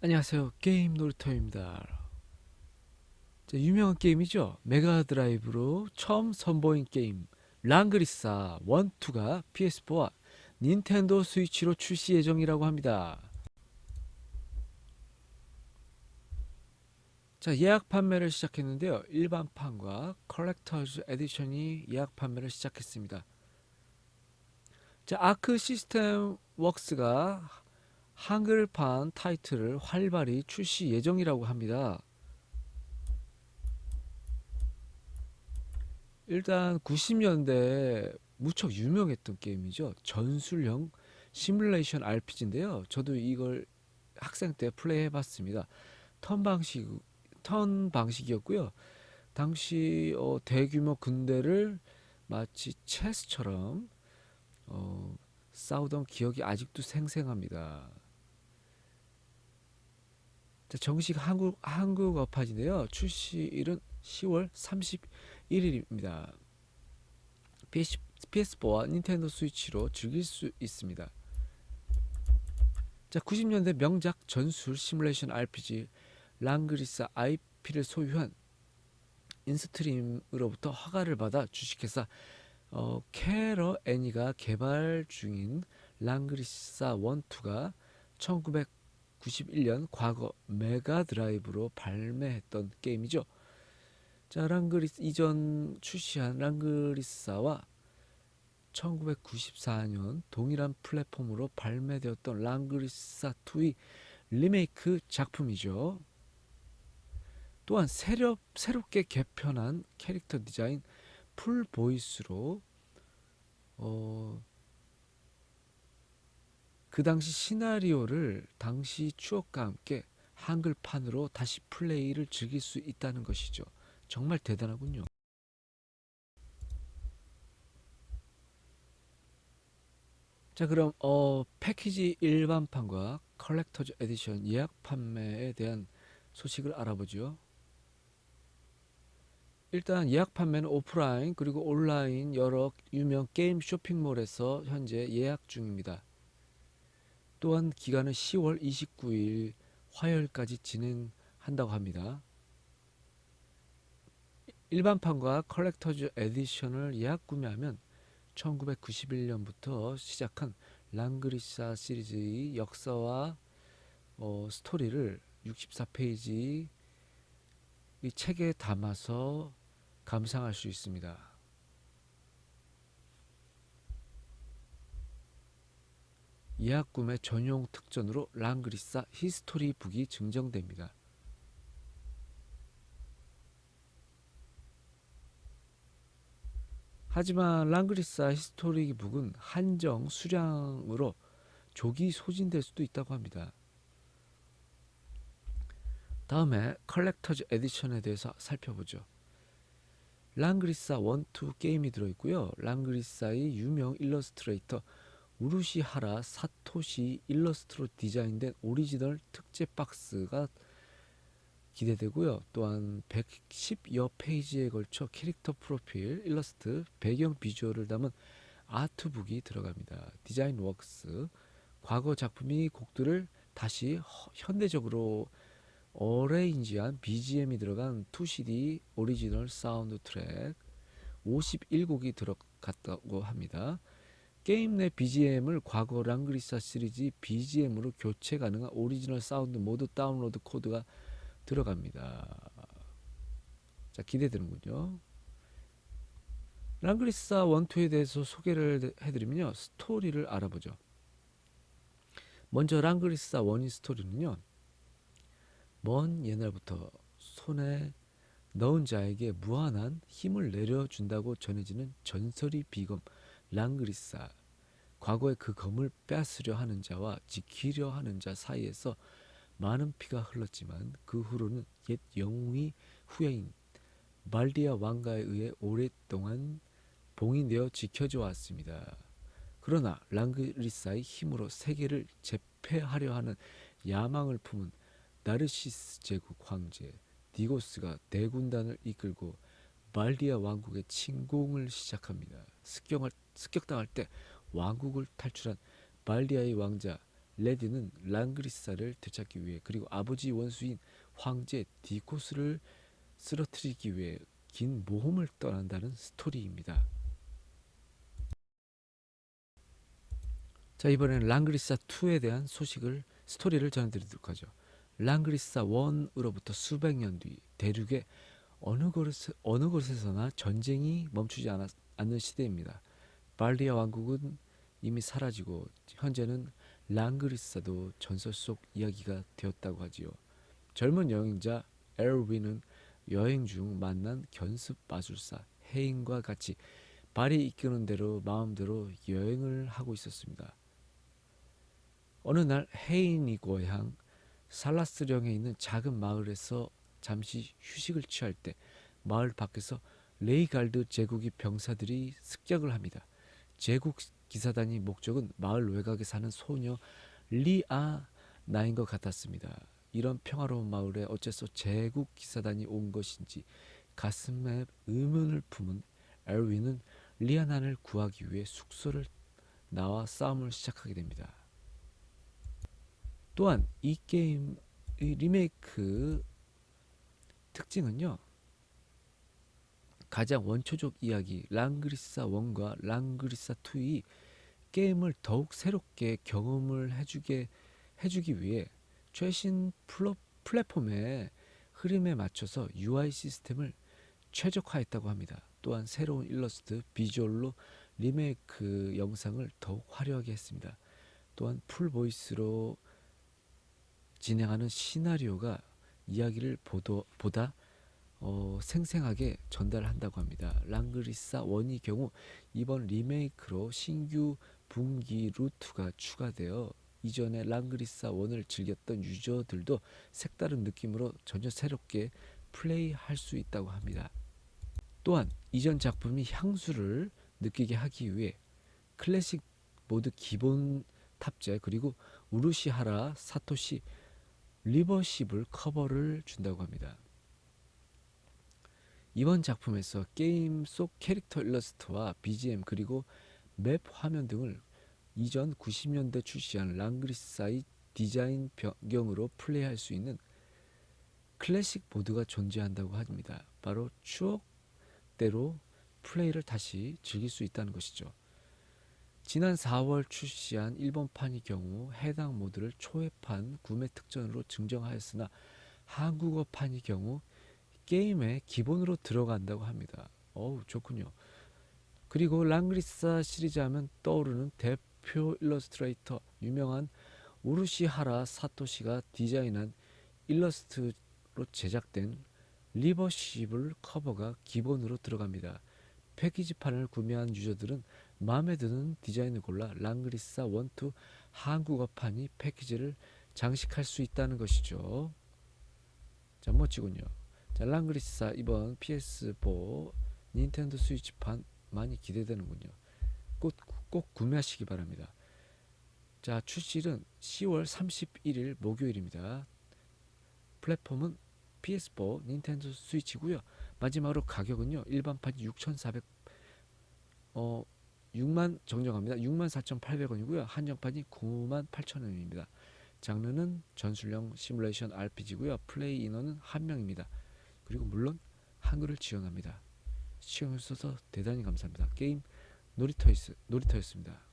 안녕하세요. 게임 놀이터입니다. 자, 유명한 게임이죠. 메가 드라이브로 처음 선보인 게임 랑그리사 1, 2가 PS4와 닌텐도 스위치로 출시 예정이라고 합니다. 자, 예약 판매를 시작했는데요. 일반판과 컬렉터즈 에디션이 예약 판매를 시작했습니다. 자, 아크 시스템 웍스가 한글판 타이틀을 활발히 출시 예정이라고 합니다. 일단 90년대 무척 유명했던 게임이죠. 전술형 시뮬레이션 RPG인데요. 저도 이걸 학생 때 플레이해 봤습니다. 턴 방식 턴 방식이었고요. 당시 어, 대규모 군대를 마치 체스처럼 어, 싸우던 기억이 아직도 생생합니다. 자, 정식 한국 한국어판인데요. 출시일은 10월 31일입니다. PS, PS4와 닌텐도 스위치로 즐길 수 있습니다. 자, 90년대 명작 전술 시뮬레이션 RPG 랑그리사 IP를 소유한 인스트림으로부터 허가를 받아 주식회사 어, 캐러 애니가 개발 중인 랑그리사 1, 2가 1991년 과거 메가 드라이브로 발매했던 게임이죠. 자, 랑그리스 이전 출시한 랑그리사와 1994년 동일한 플랫폼으로 발매되었던 랑그리사 2의 리메이크 작품이죠. 또한 새로, 새롭게 개편한 캐릭터 디자인 풀 보이스로 어, 그 당시 시나리오를 당시 추억과 함께 한글판으로 다시 플레이를 즐길 수 있다는 것이죠. 정말 대단하군요. 자, 그럼 어, 패키지 일반판과 컬렉터즈 에디션 예약 판매에 대한 소식을 알아보죠. 일단 예약 판매는 오프라인 그리고 온라인 여러 유명 게임 쇼핑몰에서 현재 예약 중입니다. 또한 기간은 10월 29일 화요일까지 진행한다고 합니다. 일반판과 컬렉터즈 에디션을 예약 구매하면 1991년부터 시작한 랑그리사 시리즈의 역사와 어, 스토리를 64페이지 이 책에 담아서 감상할 수 있습니다. 예약 구매 전용 특전으로 랑그리사 히스토리 북이 증정됩니다. 하지만 랑그리사 히스토리 북은 한정 수량으로 조기 소진될 수도 있다고 합니다. 다음에 컬렉터즈 에디션에 대해서 살펴보죠. 랑그리사 1, 2 게임이 들어있고요. 랑그리사의 유명 일러스트레이터 우루시하라 사토시 일러스트로 디자인된 오리지널 특제 박스가 기대되고요. 또한 110여 페이지에 걸쳐 캐릭터 프로필, 일러스트, 배경 비주얼을 담은 아트북이 들어갑니다. 디자인 웍스, 과거 작품이 곡들을 다시 허- 현대적으로 어레인지한 BGM이 들어간 2CD 오리지널 사운드 트랙 51곡이 들어갔다고 합니다. 게임 내 BGM을 과거 랑그리사 시리즈 BGM으로 교체 가능한 오리지널 사운드 모드 다운로드 코드가 들어갑니다. 자, 기대되는군요. 랑그리사 1, 2에 대해서 소개를 해드리면요. 스토리를 알아보죠. 먼저 랑그리사 1의 스토리는요. 먼 옛날부터 손에 넣은 자에게 무한한 힘을 내려준다고 전해지는 전설이 비검 랑그리사. 과거에 그 검을 뺏으려 하는 자와 지키려 하는 자 사이에서 많은 피가 흘렀지만 그 후로는 옛 영웅이 후예인 말디아 왕가에 의해 오랫동안 봉인되어 지켜져 왔습니다. 그러나 랑그리사의 힘으로 세계를 제패하려 하는 야망을 품은 나르시스 제국 황제 디고스가 대군단을 이끌고 말디아 왕국의 침공을 시작합니다. 습격을, 습격당할 때 왕국을 탈출한 말디아의 왕자 레디는 랑그리사를 되찾기 위해 그리고 아버지 원수인 황제 디코스를 쓰러뜨리기 위해 긴 모험을 떠난다는 스토리입니다. 자 이번에는 랑그리사 2에 대한 소식을 스토리를 전해드리도록 하죠. 랑그리사 1으로부터 수백 년 뒤 대륙의 어느 곳 어느 곳에서나 전쟁이 멈추지 않았, 않는 시대입니다. 발리아 왕국은 이미 사라지고 현재는 랑그리사도 전설 속 이야기가 되었다고 하지요. 젊은 여행자 에르윈은 여행 중 만난 견습 마술사 헤인과 같이 발이 이끄는 대로 마음대로 여행을 하고 있었습니다. 어느 날 헤인이 고향 살라스령에 있는 작은 마을에서 잠시 휴식을 취할 때 마을 밖에서 레이갈드 제국의 병사들이 습격을 합니다. 제국 기사단이 목적은 마을 외곽에 사는 소녀 리아 나인 것 같았습니다. 이런 평화로운 마을에 어째서 제국 기사단이 온 것인지 가슴에 의문을 품은 엘윈은 리아나를 구하기 위해 숙소를 나와 싸움을 시작하게 됩니다. 또한 이 게임의 리메이크 특징은요. 가장 원초적 이야기 랑그리사 1과 랑그리사 2이 게임을 더욱 새롭게 경험을 해주게 해주기 위해 최신 플랫폼의 흐름에 맞춰서 UI 시스템을 최적화했다고 합니다. 또한 새로운 일러스트, 비주얼로 리메이크 영상을 더욱 화려하게 했습니다. 또한 풀 보이스로 진행하는 시나리오가 이야기를 보도, 보다 어, 생생하게 전달한다고 합니다. 랑그리사 원의 경우 이번 리메이크로 신규 분기 루트가 추가되어 이전에 랑그리사 원을 즐겼던 유저들도 색다른 느낌으로 전혀 새롭게 플레이할 수 있다고 합니다. 또한 이전 작품이 향수를 느끼게 하기 위해 클래식 모드 기본 탑재 그리고 우루시하라 사토시 리버시블 커버를 준다고 합니다. 이번 작품에서 게임 속 캐릭터 일러스트와 BGM 그리고 맵 화면 등을 이전 90년대 출시한 랑그리사의 디자인 변경으로 플레이할 수 있는 클래식 모드가 존재한다고 합니다. 바로 추억대로 플레이를 다시 즐길 수 있다는 것이죠. 지난 4월 출시한 일본판의 경우 해당 모드를 초회판 구매 특전으로 증정하였으나 한국어판의 경우 게임에 기본으로 들어간다고 합니다. 어우 좋군요. 그리고 랑그리사 시리즈 하면 떠오르는 대표 일러스트레이터 유명한 우루시하라 사토시가 디자인한 일러스트로 제작된 리버시블 커버가 기본으로 들어갑니다. 패키지판을 구매한 유저들은 마음에 드는 디자인을 골라 랑그리사 1, 2 한국어판이 패키지를 장식할 수 있다는 것이죠. 자 멋지군요. 자, 랑그리사 이번 PS4 닌텐도 스위치판 많이 기대되는군요. 꼭, 꼭 구매하시기 바랍니다. 자, 출시일은 10월 31일 목요일입니다. 플랫폼은 PS4, 닌텐도 스위치고요. 마지막으로 가격은요. 일반판이 6,400 어, 6만 정정합니다. 6만 4,800원이고요. 한정판이 9만 8천원입니다. 장르는 전술형 시뮬레이션 RPG고요. 플레이 인원은 한 명입니다. 그리고 물론 한글을 지원합니다. 시청해주셔서 대단히 감사합니다. 게임 놀이터였, 놀이터였습니다.